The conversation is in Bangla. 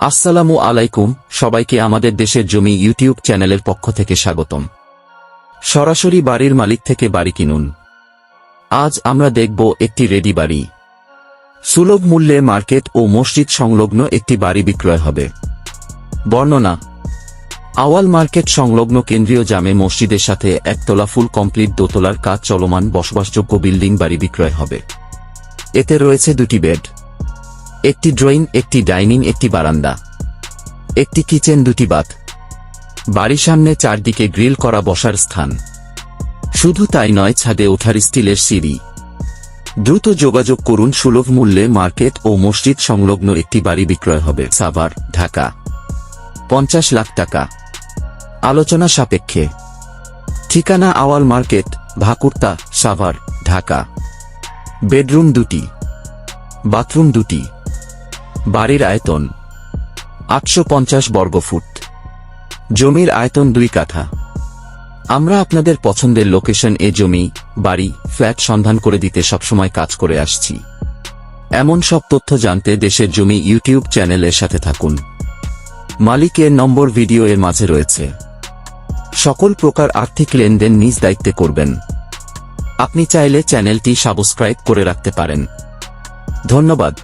আসসালামু আলাইকুম, সবাইকে আমাদের দেশের জমি ইউটিউব চ্যানেলের পক্ষ থেকে স্বাগতম। সরাসরি বাড়ির মালিক থেকে বাড়ি কিনুন। আজ আমরা দেখব একটি রেডি বাড়ি। সুলভ মূল্যে মার্কেট ও মসজিদ সংলগ্ন একটি বাড়ি বিক্রয় হবে। বর্ণনা, আওয়াল মার্কেট সংলগ্ন কেন্দ্রীয় জামে মসজিদের সাথে একতলা ফুল কমপ্লিট দোতলার কাজ চলমান বসবাসযোগ্য বিল্ডিং বাড়ি বিক্রয় হবে। এতে রয়েছে দুটি বেড। একটি ড্রয়িং, একটি ডাইনিং, একটি বারান্দা। একটি কিচেন, দুটি বাথ। বাড়ির সামনে চারদিকে গ্রিল করা বসার স্থান। শুধু তাই নয়, ছাদে ওঠার স্টিলের সিঁড়ি। দ্রুত যোগাযোগ করুন, সুলভ মূল্যে মার্কেট ও মসজিদ সংলগ্ন একটি বাড়ি বিক্রয় হবে। সাভার, ঢাকা। পঞ্চাশ লাখ টাকা। আলোচনা সাপেক্ষে। ঠিকানা আওয়াল মার্কেট, ভাকুরতা, সাভার, ঢাকা। বেডরুম দুটি। বাথরুম দুটি। বাড়ির আয়তন আটশো পঞ্চাশ বর্গফুট। জমির আয়তন দুই কাঠা। আমরা আপনাদের পছন্দের লোকেশন এ জমি, বাড়ি, ফ্ল্যাট সন্ধান করে দিতে সবসময় কাজ করে আসছি। এমন সব তথ্য জানতে দেশের জমি ইউটিউব চ্যানেলের সাথে থাকুন। মালিকের নম্বর ভিডিও এর মাঝে রয়েছে। সকল প্রকার আর্থিক লেনদেন নিজ দায়িত্বে করবেন। আপনি চাইলে চ্যানেলটি সাবস্ক্রাইব করে রাখতে পারেন। ধন্যবাদ।